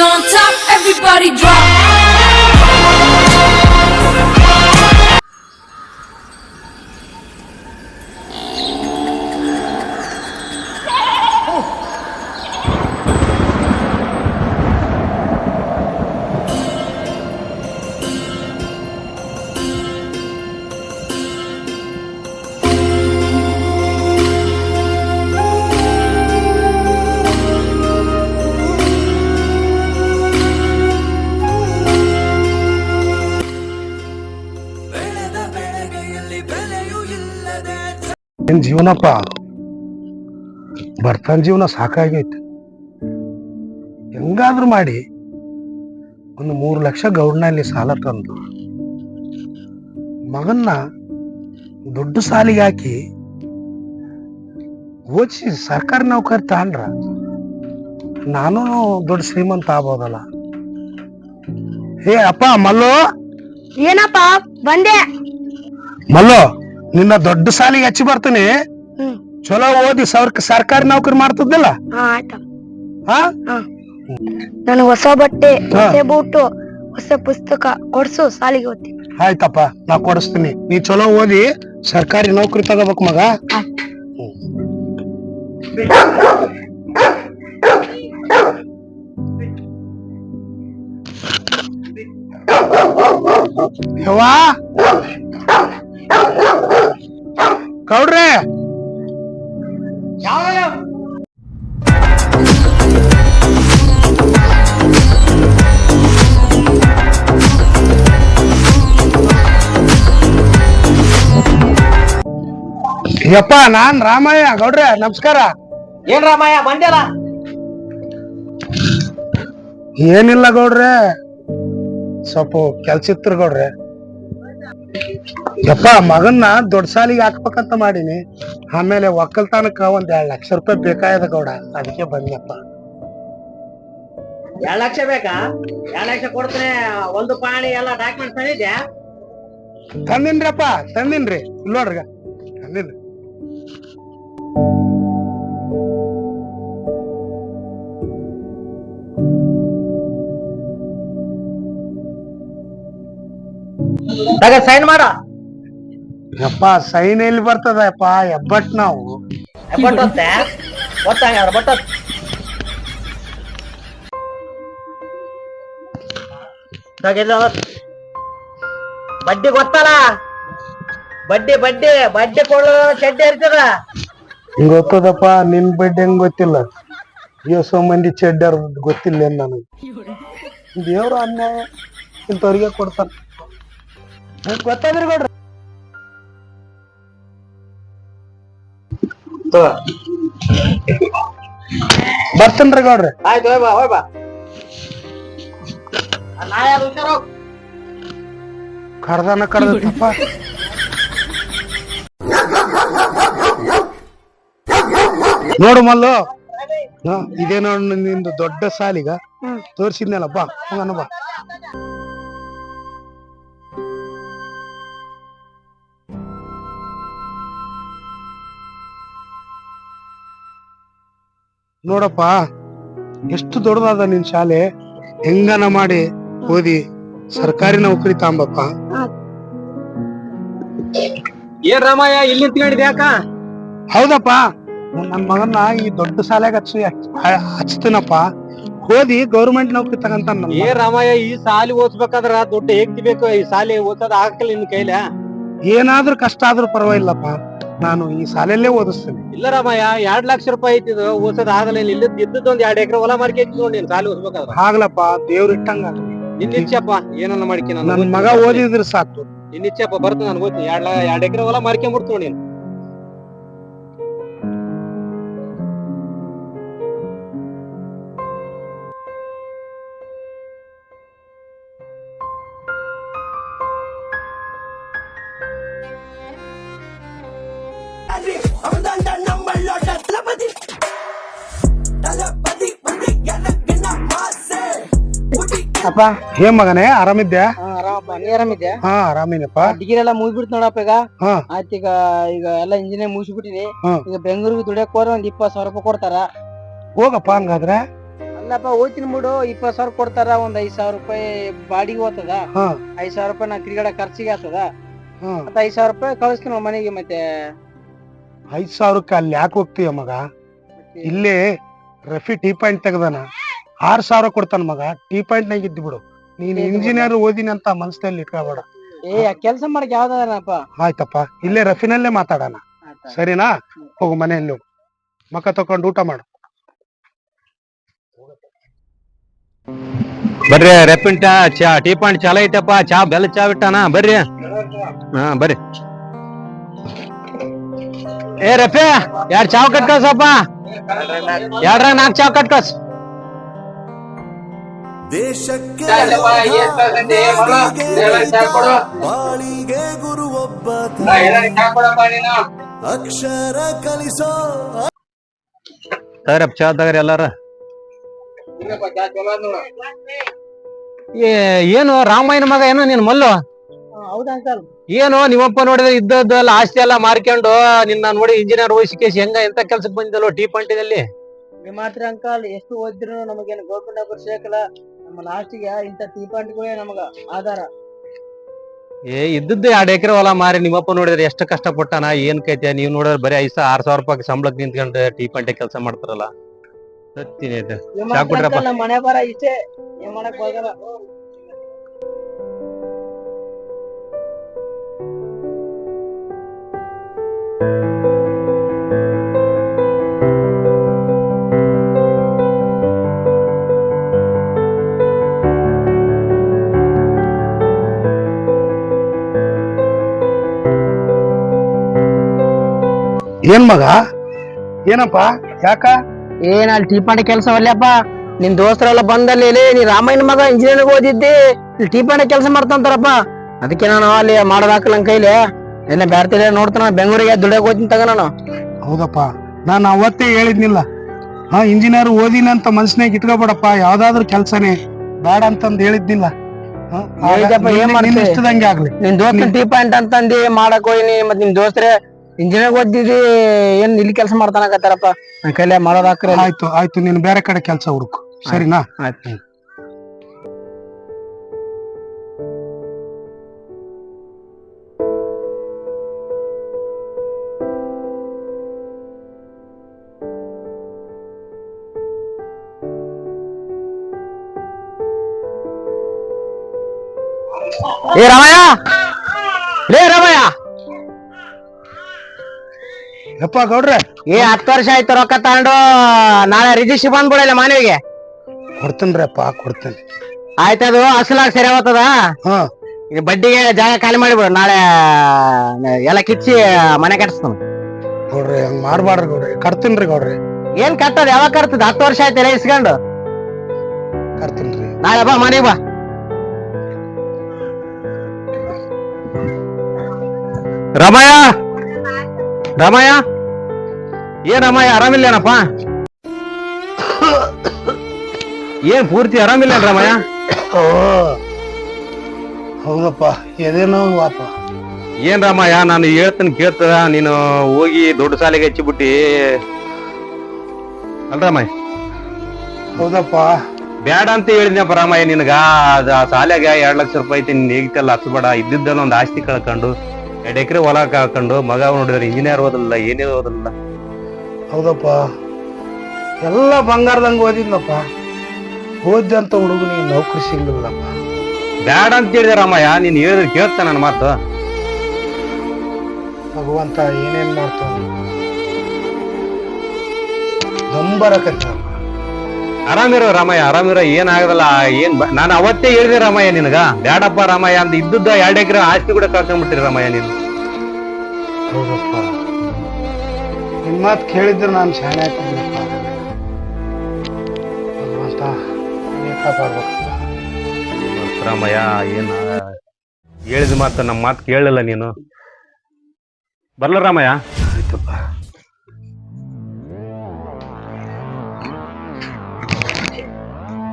on top, everybody drop. ಏನ್ ಜೀವನಪ್ಪ? ಬರ್ತಾನ ಜೀವನ ಸಾಕಾಗೈತೆ. ಹೆಂಗಾದ್ರೂ ಮಾಡಿ. ಒಂದು ಮೂರು ಲಕ್ಷ ಗೌರ್ನಲ್ಲಿ ಸಾಲ ತಂದು. ಮಗನ್ನ ದೊಡ್ಡ ಸಾಲಿಗೆ ಹಾಕಿ ಓದಿಸಿ ಸರ್ಕಾರಿ ನೌಕರಿ ತಗೊಂಡ್ರ ನಾನು ದೊಡ್ಡ ಶ್ರೀಮಂತ ಆಗ್ಬೋದಲ್ಲ. ಏ ಅಪ್ಪ ಮಲ್ಲೋ. ಏನಪ್ಪ? ಬಂದೆ. ಮಲ್ಲು. ನಿನ್ನ ದೊಡ್ಡ ಸಾಲಿಗೆ ಹಚ್ಚಿ ಬರ್ತೀನಿ. ಚಲೋ ಓದಿ ಸರ್ ಸರ್ಕಾರಿ ನೌಕರಿ ಮಾಡ್ತಿದ್ದಲ್ಲ? ಹಾ ನನಗೆ ಹೊಸ ಬಟ್ಟೆ. ಹೊಸ ಬೂಟು ಹೊಸ ಪುಸ್ತಕ ಕೊಡ್ಸು ಸಾಲಿಗೆ ಓದ್ತೀನಿ. ಆಯ್ತಪ್ಪ ನಾ ಕೊಡಿಸ್ತೀನಿ. ನೀ ಚಲೋ ಓದಿ ಸರ್ಕಾರಿ ನೌಕರಿ ತಗೋಬೇಕು ಮಗ. ಯವ್ವಾ? ಯಪ್ಪ ನಾನ್ ರಾಮಯ್ಯ ಗೌಡ್ರೆ ನಮಸ್ಕಾರ. ಏನ್ ರಾಮಯ್ಯ ಬಂದ್ಯಲ್ಲ? ಏನಿಲ್ಲ ಗೌಡ್ರೆ ಸ್ವಲ್ಪ ಕೆಲ್ಸ ಇತ್ತು ಗೌಡ್ರೆ. ಯಪ್ಪ ಮಗನ್ನ ದೊಡ್ಡ ಸಾಲಿಗೆ ಹಾಕ್ಬೇಕಂತ ಮಾಡೀನಿ. ಆಮೇಲೆ ಒಕ್ಕಲ್ತನಕ್ಕ ಒಂದ್ ಎರಡ್ ಲಕ್ಷ ರೂಪಾಯಿ ಬೇಕಾಯದ ಗೌಡ. ಅದಕ್ಕೆ ಬಂದ್ನಪ್ಪ. ಎರಡ್ ಲಕ್ಷ ಬೇಕಾ? ಎರಡ್ ಲಕ್ಷ ಕೊಡ್ತೇನೆ ಒಂದು ಪಾಣಿ ಎಲ್ಲ ಡಾಕ್ಯುಮೆಂಟ್ ತಂದಿದ್ಯಾ? ತಂದಿನ್ರಪ್ಪ ತಂದಿನ್ರಿ. ನೋಡ್ರಿ ತಂದಿನ್ರಿ. ತಗ ಸೈನ್ ಮಾಡ. ಯಪ್ಪ ಸೈನ್ ಎಲ್ಲಿ ಬರ್ತದಪ್ಪ ಎಬ್ಬಟ್ ನಾವು. ಬಟ್ಟತ್ತೆ ಗೊತ್ತಾಗ ಬಟ್ಟ ಬಡ್ಡಿ ಗೊತ್ತಲ್ಲ? ಬಡ್ಡಿ ಬಡ್ಡಿ ಬಡ್ಡಿ ಕೊಡೋ ಚಡ್ಡಿ ಇರ್ತದ ಹಿಂಗ್ ಗೊತ್ತದಪ್ಪ ನಿನ್ ಬಡ್ಡಿ ಹೆಂಗ್ ಗೊತ್ತಿಲ್ಲ? ಎಷ್ಟೋ ಮಂದಿ ಚಡ್ಡರ್ ಗೊತ್ತಿಲ್ಲ ಏನ್ ನನಗೆ? ದೇವ್ರ ಅನ್ಯಾಯ ಇಂಥವ್ರಿಗೆ ಕೊಡ್ತಾನ. ಗೊತ್ತಾದ್ರಿ ಗೌಡ್ರ ಬರ್ತೇನ್ರಿ ಗೌಡ್ರಿ. ಆಯ್ತು ಹೋಯ್ ಬಾ ಹೋಯ್ ಬಾ. ನಾಯ ಹುಷಾರು? ಕರ್ದನ ಕರ್ದತ್ತಪ್ಪ ನೋಡು. ಮಲ್ಲು. ಇದೇ ನೋಡು ನಿಂದು ದೊಡ್ಡ ಸಾಲಿಗ. ಹ್ಮ್. ತೋರ್ಸಿದ್ನಲ್ಲ ಬಾ ಹಂಗನ ಬಾ. ನೋಡಪ್ಪ ಎಷ್ಟು ದೊಡ್ಡದಾದ ನಿನ್ ಶಾಲೆ. ಹೆಂಗನ ಮಾಡಿ ಓದಿ ಸರ್ಕಾರಿ ನೌಕರಿ ತಾಂಬಪ್ಪ. ಏನ್ ರಾಮಯ್ಯ ಇಲ್ಲಿ ನಿಂತ್ಕೊಂಡಿದ್ಯಾ ಅಕ್ಕ ಹೌದಪ್ಪ ನನ್ ಮಗನ್ನ ಈ ದೊಡ್ಡ ಶಾಲೆಗೆ ಹಚ್ಚಿ ಹಚ್ತೀನಪ್ಪ. ಓದಿ ಗೌರ್ಮೆಂಟ್ ನೌಕರಿ ತಗಂತ ಏ. ರಾಮಯ್ಯ ಈ ಶಾಲೆ ಓದ್ಬೇಕಾದ್ರ ದೊಡ್ಡ ಹೇಗ್ ಬೇಕು ಈ ಶಾಲೆ ಓದ್ಸೋದ್ ಆಗಲ್ಲ ನಿನ್ ಕೈಲ. ಏನಾದ್ರೂ ಕಷ್ಟ ಆದ್ರೂ ಪರವಾಗಿಲ್ಲಪ್ಪ. ನಾನು ಈ ಸಾಲಲ್ಲೇ ಓದಿಸ್ತೇನೆ. ಇಲ್ಲ ರಾಮಯ್ಯ ಎರಡ್ ಲಕ್ಷ ರೂಪಾಯಿ ಐತಿ ಇದು ಓದ್ಸೋದ್ ಆಗಲ್ಲ ಇಲ್ಲಿ ಇದ್ದದ್ ಒಂದ್ ಎರಡ್ ಎಕರೆ ಹೊಲ ಮಾರ್ಕೆ ನೋಡಿ ನೀನ್ ಸಾಲಿ ಓದ್ಬೇಕಾದ್ರ? ಆಗ್ಲಪ್ಪ ದೇವ್ರ ಇಟ್ಟಂಗ ನಿನ್ ಇಚ್ಛೆಪ್ಪ ಏನನ್ನ ಮಾಡ್ಕಿ ನನ್ನ ಮಗ ಓದಿದ್ರೆ ಸಾಕು. ನಿನ್ ಇಚ್ಛೆಪ್ಪ ಬರ್ತ ನಾನು ಓದ್ತೀನಿ. ಎರಡ್ ಎರಡ್ ಎಕರೆ ಹೊಲ ಮಾರ್ಕೊಂಡ್ಬಿಡ್ತು ನೋಡಿ ನೀನ್ ಅಪ್ಪ. ಏ ಮಗನೇ ಆರಾಮಿದ್ಯಾ? ಆರಾಮಪ್ಪ ನೀ ಆರಾಮಿದ್ಯಾ? ಹಾ ಆರಾಮಿನಪ್ಪ. ಡಿಗ್ರಿ ಎಲ್ಲ ಮುಗಿಬಿಡ್ತು ನೋಡಪ್ಪ ಈಗ. ಹಾ. ಆಯ್ತು ಈಗ ಈಗ ಎಲ್ಲ ಇಂಜಿನಿಯರ್ ಮುಗಿಸ್ಬಿಟ್ಟಿನಿ ಹ್ಮ್. ಈಗ ಬೆಂಗಳೂರಿಗೆ ದುಡಿಯಕ್ ಹೋದ್ರೆ ಒಂದ್ ಇಪ್ಪತ್ ಸಾವಿರ ರೂಪಾಯಿ ಕೊಡ್ತಾರ. ಹೋಗಪ್ಪ ಹಂಗಾದ್ರೆ? ಅಲ್ಲಪ್ಪ ಹೋಗ್ತೀನಿ ಬಿಡು. ಇಪ್ಪತ್ ಸಾವಿರ ಕೊಡ್ತಾರ ಒಂದ್ ಐದ್ ಸಾವಿರ ರೂಪಾಯಿ ಬಾಡಿಗೆ ಹೋಗ್ತದ. ಹಾ. ಐದ್ ಸಾವಿರ ರೂಪಾಯಿ ನಾ ತಿರ್ಗಾಡ ಖರ್ಚಿಗೆ ಆಗ್ತದ. ಹಾ. ಮತ್ತ ಐದ್ ಸಾವಿರ ರೂಪಾಯಿ ಕಳಿಸ್ತೀನಿ ಮನೆಗೆ ಮತ್ತೆ. ಐದ್ ಸಾವಿರಕ್ಕೆ ಅಲ್ಲಿ ಯಾಕೆ ಹೋಗ್ತೀಯ ಮಗ? ಇಲ್ಲೇ ರಫಿ ಟೀ ಪಾಯಿಂಟ್ ತೆಗ್ದಾನ. ಆರ್ ಸಾವಿರ ಕೊಡ್ತಾನ ಮಗ ಟೀ ಪಾಯಿಂಟ್ ನಾಗ ಇದ್ದು ಬಿಡು. ನೀನ್ ಇಂಜಿನಿಯರ್ ಓದಿನ ಅಂತ ಮನಸ್ಸಲ್ಲಿ ಇಟ್ಕೋಬೇಡ. ಏ ಕೆಲಸ ಮಾಡಕ್ ಯಾವ್ದನಪ್ಪ ಆಯ್ತಪ್ಪ ಇಲ್ಲೇ ರಫಿನಲ್ಲೇ ಮಾತಾಡೋಣ. ಸರಿನಾ? ಹೋಗು ಮನೆಯಲ್ಲಿ ಹೋಗು. ಮಕ್ಕ ತಕೊಂಡು ಊಟ ಮಾಡು. ಬರ್ರಿ ರೆಪಿನ್ ಚಾ ಚಾ ಟೀ ಪಾಯಿಂಟ್ ಚಾಲ ಐತಪ್ಪ. ಚಾ ಬೆಲ್ಲ ಚಾ ಬಿಟ್ಟಾನ? ಬರ್ರಿ. ಹಾ ಬರ್ರಿ. ಏ ರಫಿ ಎರಡ್ ಚಾವ್ ಕಟ್ಕಸಪ್ಪ ಕಳ್ಸಪ್ಪ. ಎರಡ್ರ ನಾಲ್ಕು ಚಾವ್ ಕಟ್ಕಸ್ ದೇಶಕ್ಕೆ ಬಾಳಿಗೆ ಗುರು ಒಬ್ಬ ಅಕ್ಷರ ಕಲಿಸೋ ತಗರಪ್ಪ ಚಾ ತಗರಿ ಎಲ್ಲಾರ. ಏ ಏನು ರಾಮಾಯಣ ಮಗ ಏನು ನೀನ್ ಮಲ್ಲು? ಹೌದಾ ಅಂಕಲ್. ಏನು ನಿಮ್ಮಪ್ಪ ನೋಡಿದ್ರೆ ಇದ್ದದ್ದೆಲ್ಲ ಆಸ್ತಿ ಎಲ್ಲ ಮಾರ್ಕೊಂಡು ನಿನ್ನ ನೋಡಿ ಇಂಜಿನಿಯರ್ ವಯಸ್ಸಿಕೇಶ್ ಹೆಂಗ ಎಂತ ಕೆಲ್ಸಕ್ ಬಂದಿದ್ದಲ್ಲೋ ಟೀ ಪಾಯಿಂಟಿನಲ್ಲಿ ನೀವು ಮಾತ್ರ ಅಂಕಲ್ ಎಷ್ಟು ಓದಿದ್ರು ನಮಗೇನು ಗೌರ್ಮೆಂಟ್ ಆಫರ್ ನಮ್ಮ ನಮ್ಮ ಲಾಸ್ಟಿಗೆ ಇಂಥ ಪಾಯಿಂಟ್ಗಳೇ ನಮಗ ಆಧಾರ. ಏ ಇದ್ದದ್ದು ಎರಡು ಎಕರೆ ಹೊಲ ಮಾರಿ ನಿಮ್ಮಪ್ಪ ನೋಡಿದ್ರೆ ಎಷ್ಟು ಕಷ್ಟಪಟ್ಟಾನ ಏನ್ ಕೈತೆ ನೀವ್ ನೋಡಿದ್ರೆ ಬರೀ ಐದ್ ಆರ್ ಸಾವಿರ ರೂಪಾಯಿ ಸಂಬಳಕ್ಕೆ ನಿಂತ್ಕೊಂಡು ಟೀ ಪಾಯಿಂಟ್ ಕೆಲಸ ಮಾಡ್ತಾರಲ್ಲ. ಸತ್ತಿನ ಅಂಕಲ್ ನಮ್ಮ ಮನೆ ಬರ ಇಷ್ಟೇ. ಏನ್ ಮಾಡಕ್ ಹೋಗಲ್ಲ. ಏನ್ ಮಗ? ಏನಪ್ಪ? ಯಾಕ? ಏನ್ ಅಲ್ಲಿ ಟೀ ಪಾಂಡೆ ಕೆಲಸ ಅಲ್ಲಪ್ಪ ನಿನ್ ದೋಸ್ತರೆಲ್ಲ ಬಂದಲ್ಲಿ ಇಲ್ಲಿ ನೀ ರಾಮಾಯಣ ಮಗ ಇಂಜಿನಿಯರಿಂಗ್ ಓದಿದ್ದಿ. ಇಲ್ಲಿ ಟೀ ಪಾಂಡೆ ಕೆಲಸ ಮಾಡ್ತಂತಾರಪ್ಪ. ಅದಕ್ಕೆ ನಾನು ಅಲ್ಲಿ ಮಾಡೋದಾಕಲ್ಲ ನನ್ ಕೈಲಿ. ಎಲ್ಲ ಬ್ಯಾರ್ತಿ ನೋಡ್ತಾನ ಬೆಂಗಳೂರಿಗೆ ದುಡಿಯಕ್ ಓದಿನ ತಗ ನಾನು. ಹೌದಪ್ಪ. ನಾನು ಅವತ್ತೇ ಹೇಳಿದ್ನಿಲ್ಲ. ಹಾ ಇಂಜಿನಿಯರ್ ಓದಿನ ಅಂತ ಮನ್ಸಿನಾಗ ಇಟ್ಕೋಬೇಡಪ್ಪ. ಯಾವ್ದಾದ್ರು ಕೆಲ್ಸನೇ. ಬೇಡ ಅಂತಂದ್ ಹೇಳಿದ್ನಿಲ್ಲ. ಹಾ, ಹೇಳಿದಪ್ಪ, ಏನ್ ನಿನ್ನ- ಮಾಡ್ತಿ? ನಿನ್ನ ಇಷ್ಟದಂಗೆ ಆಗ್ಲಿ. ನಿನ್ ದೋಸ್ತನ್ ಟೀ ಪಾಯಿಂಟ್ ಅಂತಂದಿ ಮಾಡಕ್ ಹೋಗಿನಿ. ಮತ್ ನಿಮ್ ದೋಸ್ತ್ರೆ ಇಂಜಿನಿಯರ್ ಓದಿದಿ ಏನ್ ಇಲ್ಲಿ ಕೆಲಸ ಮಾಡ್ತಾನಕತ್ತಾರಪ್ಪ? ನನ್ ಕೈಲೇ ಮಾಡೋದಾಕ್ರೆ ಆಯ್ತು ಆಯ್ತು ನೀನು ಬೇರೆ ಕಡೆ ಕೆಲಸ ಹುಡುಕು. ಸರಿನಾ? ಆಯ್ತು. ಏ ರಾಮಯ್ಯ! ಯಪ್ಪ ಗೌಡ್ರೆ ಏ ಹತ್ತು ವರ್ಷ ಆಯ್ತು ರೊಕ್ಕ ತಗೊಂಡು ನಾಳೆ ರಿಜಿಸ್ಟ್ರಿ ಬಂದ್ಬಿಡಲ್ಲ ಮನೆಗೆ ಕೊಡ್ತೀನ್ರಪ್ಪ ಕೊಡ್ತೇನೆ. ಆಯ್ತದು ಅಸಲಾಗ್ ಸರಿ ಹೋಗ್ತದ ಹಾ. ಈ ಬಡ್ಡಿಗೆ ಜಾಗ ಖಾಲಿ ಮಾಡಿಬಿಡು ನಾಳೆ ಎಲ್ಲ ಕಿಚ್ಚಿ ಮನೆ ಕಟ್ಟಿಸ್ತಾನ ಗೌಡ್ರೆ ಹಂಗ್ ಮಾಡ್ಬಾಡ್ರಿ ಗೌಡ್ರೆ ಕಟ್ತೀನ್ರಿ ಗೌಡ್ರಿ. ಏನ್ ಕಟ್ಟದ ಯಾವಾಗ ಕಟ್ತದ? ಹತ್ತು ವರ್ಷ ಆಯ್ತಲ್ಲ ಇಸ್ಕೊಂಡು? ಕಟ್ತೀನ್ರಿ. ನಾಳೆ ಬಾ ಮನೆಗೆ ಬಾ. ರಮಯ ರಾಮಯ್ಯ? ಏನ್ ರಾಮಯ್ಯ ಆರಾಮಿಲ್ಲೇನಪ್ಪ? ಏನ್ ಪೂರ್ತಿ ಆರಾಮಿಲ್ಲ ರಾಮಯ್ಯ ಓ ಹೌದಪ್ಪ ಎದೇನೋ ವಾಪ. ಏನ್ ರಾಮಯ್ಯ ನಾನು ಹೇಳ್ತೀನಿ ಕೇಳ್ತದ ನೀನು ಹೋಗಿ ದೊಡ್ಡ ಸಾಲಿಗೆ ಹಚ್ಚಿಬಿಟ್ಟಿ. ಅಲ್ರಾಮಯ್ಯ ಹೌದಪ್ಪ. ಬೇಡ ಅಂತ ಹೇಳಿದ್ನಪ್ಪ ರಾಮಯ್ಯ ನಿನಗ ಅದ ಆ ಎರಡು ಎರಡ್ ಲಕ್ಷ ರೂಪಾಯಿ ಐತಿ ನೀನ್ ಹೇಗಿತ್ತಲ್ಲ ಹಚ್ಬೇಡ ಇದ್ದಿದ್ದಲ್ಲ ಒಂದು ಆಸ್ತಿ ಕಳ್ಕೊಂಡು ಎರಡ್ ಎಕರೆ ಹೊಲ ಕಳ್ಕೊಂಡು ಮಗ ನೋಡಿದ್ರೆ ಇಂಜಿನಿಯರ್ ಓದಲ್ಲ ಏನೇ ಓದಲ್ಲ ಹೌದಪ್ಪ. ಎಲ್ಲ ಬಂಗಾರದಂಗೆ ಓದಿದ್ನಪ್ಪ. ಓದ್ದಂತ ಹುಡುಗನಿಗೆ ನೌಕರಿ ಸಿಗ್ಲಿಲ್ಲಪ್ಪ. ಬ್ಯಾಡ ಅಂತ ಹೇಳಿದೆ ರಾಮಯ್ಯ ನೀನು ಹೇಳಿದ್ರೆ ಕೇಳ್ತ ನನ್ನ ಮಾತು. ಭಗವಂತ ಏನೇನ್ ಮಾಡ್ತಾನ. ನಂಬರಕತ್ತ ಆರಾಮಿರೋ ರಾಮಯ್ಯ ಆರಾಮಿರೋ ಏನ್ ಆಗದಲ್ಲ ಏನ್ ನಾನು ಅವತ್ತೇ ಹೇಳಿದೆ ರಾಮಯ್ಯ ನಿನಗ. ಬ್ಯಾಡಪ್ಪ ರಾಮಯ್ಯ ಅಂತ ಇದ್ದದ್ದ ಎರಡು ಎಕರೆ ಆಸ್ತಿ ಕೂಡ ಕಳ್ಕೊಂಡ್ಬಿಟ್ಟಿರಿ ರಾಮಯ್ಯ ನೀನು. ಹೌದಪ್ಪ. ನಿಮ್ ಮಾತು ಕೇಳಿದ್ರೆ ನಾನು ಶಾಣೆ ಭಗವಂತ ಕಾಪಾಡ್ಬೇಕು. ರಾಮಯ್ಯ ಏನ? ಹೇಳಿದ ಮಾತು ನಮ್ಮ ಮಾತು ಕೇಳಲಿಲ್ಲ ನೀನು. ಬರ್ಲ ರಾಮಯ್ಯ. ಆಯ್ತಪ್ಪ.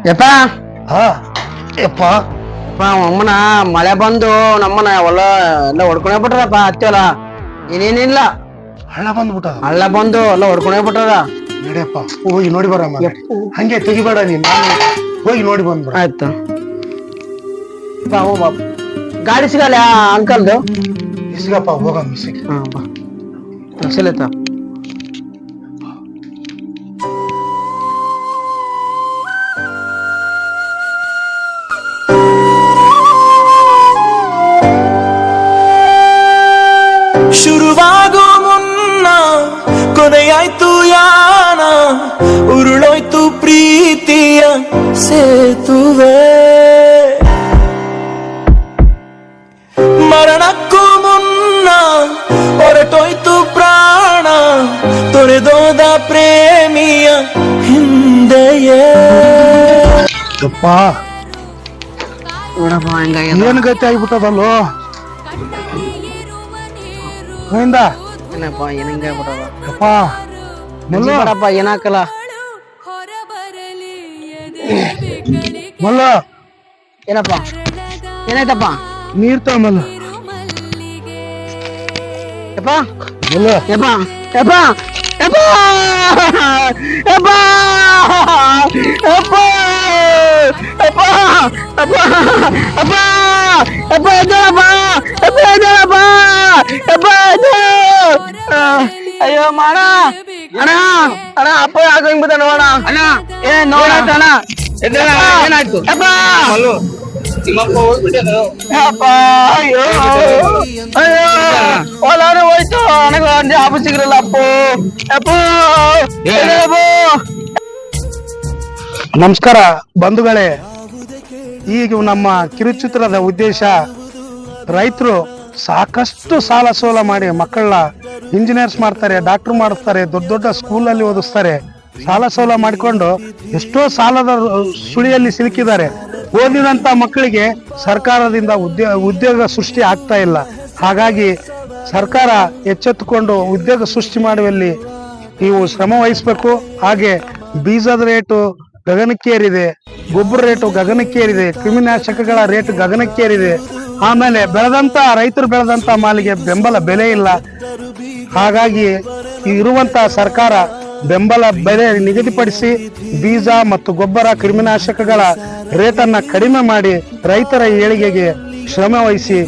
ಯಪ್ಪ. ಹಾ ಯಪ್ಪ. ಯಪ್ಪ ಅಮ್ಮನ ಮಳೆ ಬಂದು ನಮ್ಮನ ಹೊಲ ಎಲ್ಲ ಹೊಡ್ಕೊಂಡೇ ಬಿಟ್ರಪ್ಪ ಇನ್ನೇನಿಲ್ಲ ಹಣ ಬಂದ್ಬಿಟ್ಟ ಹಳ್ಳ ಬಂದು ಎಲ್ಲ ಹೊಡ್ಕೊಂಡೇ ಬಿಟ್ರದ ನಡಿಯಪ್ಪ ಹೋಗಿ ನೋಡಿ ಬರಮ್ಮ ಹಂಗೆ ತೆಗಿಬೇಡ ನೀನ್ ನಾನು ಹೋಗಿ ನೋಡಿ ಬಂದ್ಬಿಡ. ಆಯ್ತು. ಗಾಡಿ ಸಿಗಲ್ಲ ಅಂಕಲ್ದು ಇಸ್ಗಪ್ಪ ಹೋಗ ಮಿಸ್ಸಿಗೆ ಹಾ ಬಾ. ತರ್ಸಲತ್ತ ಕೊನೆಯಾಯ್ತು ಯಾನ ಉರುಳೋಯ್ತು ಪ್ರೀತಿಯ ಸೇತುವೆ. ಮರಣಕ್ಕೂ ಮುನ್ನ ಹೊರಟೋಯ್ತು ಪ್ರಾಣ ತೊರೆದೋದ ಪ್ರೇಮಿಯ ಹಿಂದೆಯೇ. ಯಪ್ಪ ನೋಡಪ್ಪ ಹೆಂಗಾಗ್ಯದ. ಏನ್ ಗತಿ ಆಗ್ಬಿಟ್ಟದಲ್ಲೋ? ಗೋವಿಂದ ಏನಪ್ಪ ಏನ್ ಹಿಂಗಾಗ್ಬಿಟ್ಟದ ಯಪ್ಪ ಮಲ್ಲು ಬಿಡಪ್ಪ ಏನಾಕಲ್ಲ ಮಲ್ಲ ಏನಪ್ಪ ಏನಾಯ್ತಪ್ಪ ನೀರ್ ತಗೊಂಬಲ್ಲ ಯಪ್ಪ ಮಲ್ಲ ಯಪ್ಪ ಯಪ್ಪ ಯಪ್ಪ ಯಪ್ಪ ಯಪ್ಪ ಯಪ್ಪ ಯಪ್ಪ ಯಪ್ಪ ಯಪ್ಪ ಎದ್ದೇಳಪ್ಪ ಯಪ್ಪ ಎದ್ದೇಳಪ್ಪ ಯಪ್ಪ ಎದ್ದೇಳು. ಆ, ಅಯ್ಯೋ ಮಾಡ ಅಣ್ಣ ಅಣ್ಣ ಅಪ್ಪ ಯಾಕೆ ಹಿಂಗ್ ಬಿದ್ದಾನ ನೋಡ ಏ ಅಣ್ಣ ಏನಾಯ್ತು? ಯಪ್ಪ. ಅಪ್ಪ ಅಯ್ಯೋ. ಅಯ್ಯೋ. ಹೊಲಾನು ಹೋಯ್ತು. ನನಗೆ ಒಂದು ಜಾಬ್ ಸಿಗ್ರಲ್ಲ ಅಪ್ಪು. ಅಪ್ಪು. ಎದ್ದೇಳಪ್ಪು. ನಮಸ್ಕಾರ ಬಂಧುಗಳೇ. ಈಗ ನಮ್ಮ ಕಿರುಚಿತ್ರದ ಉದ್ದೇಶ ರೈತರು ಸಾಕಷ್ಟು ಸಾಲ ಸೋಲ ಮಾಡಿ ಮಕ್ಕಳನ್ನ ಇಂಜಿನಿಯರ್ಸ್ ಮಾಡ್ತಾರೆ ಡಾಕ್ಟರ್ ಮಾಡಿಸ್ತಾರೆ ದೊಡ್ಡ ದೊಡ್ಡ ಸ್ಕೂಲಲ್ಲಿ ಓದಿಸ್ತಾರೆ. ಸಾಲ ಸೋಲ ಮಾಡಿಕೊಂಡು ಎಷ್ಟೋ ಸಾಲದ ಸುಳಿಯಲ್ಲಿ ಸಿಲುಕಿದ್ದಾರೆ. ಓದಿದಂತ ಮಕ್ಕಳಿಗೆ ಸರ್ಕಾರದಿಂದ ಉದ್ಯೋಗ ಉದ್ಯೋಗ ಸೃಷ್ಟಿ ಆಗ್ತಾ ಇಲ್ಲ. ಹಾಗಾಗಿ ಸರ್ಕಾರ ಎಚ್ಚೆತ್ತುಕೊಂಡು ಉದ್ಯೋಗ ಸೃಷ್ಟಿ ಮಾಡುವಲ್ಲಿ ನೀವು ಶ್ರಮ ವಹಿಸಬೇಕು. ಹಾಗೆ ಬೀಜದ ರೇಟು ಗಗನಕ್ಕೇರಿದೆ, ಗೊಬ್ಬರ ರೇಟು ಗಗನಕ್ಕೇರಿದೆ, ಕ್ರಿಮಿನಾಶಕಗಳ ರೇಟ್ ಗಗನಕ್ಕೇರಿದೆ. ಆಮೇಲೆ ಬೆಳೆದಂತ, ರೈತರು ಬೆಳೆದಂತ ಮಾಲಿಗೆ ಬೆಂಬಲ ಬೆಲೆ ಇಲ್ಲ. ಹಾಗಾಗಿ ಇರುವಂತ ಸರ್ಕಾರ ಬೆಂಬಲ ಬೆಲೆ ನಿಗದಿಪಡಿಸಿ ಬೀಜ ಮತ್ತು ಗೊಬ್ಬರ ಕ್ರಿಮಿನಾಶಕಗಳ ರೇಟನ್ನು ಕಡಿಮೆ ಮಾಡಿ ರೈತರ ಏಳಿಗೆಗೆ ಶ್ರಮ ವಹಿಸಿ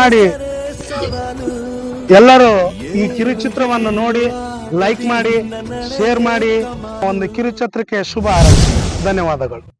ಮಾಡಿ ಎಲ್ಲರೂ ಈ ಕಿರುಚಿತ್ರವನ್ನು ನೋಡಿ ಲೈಕ್ ಮಾಡಿ, ಶೇರ್ ಮಾಡಿ. ಒಂದು ಕಿರುಚಿತ್ರಕ್ಕೆ ಶುಭ ಹಾರೈಸಿ. ಧನ್ಯವಾದಗಳು.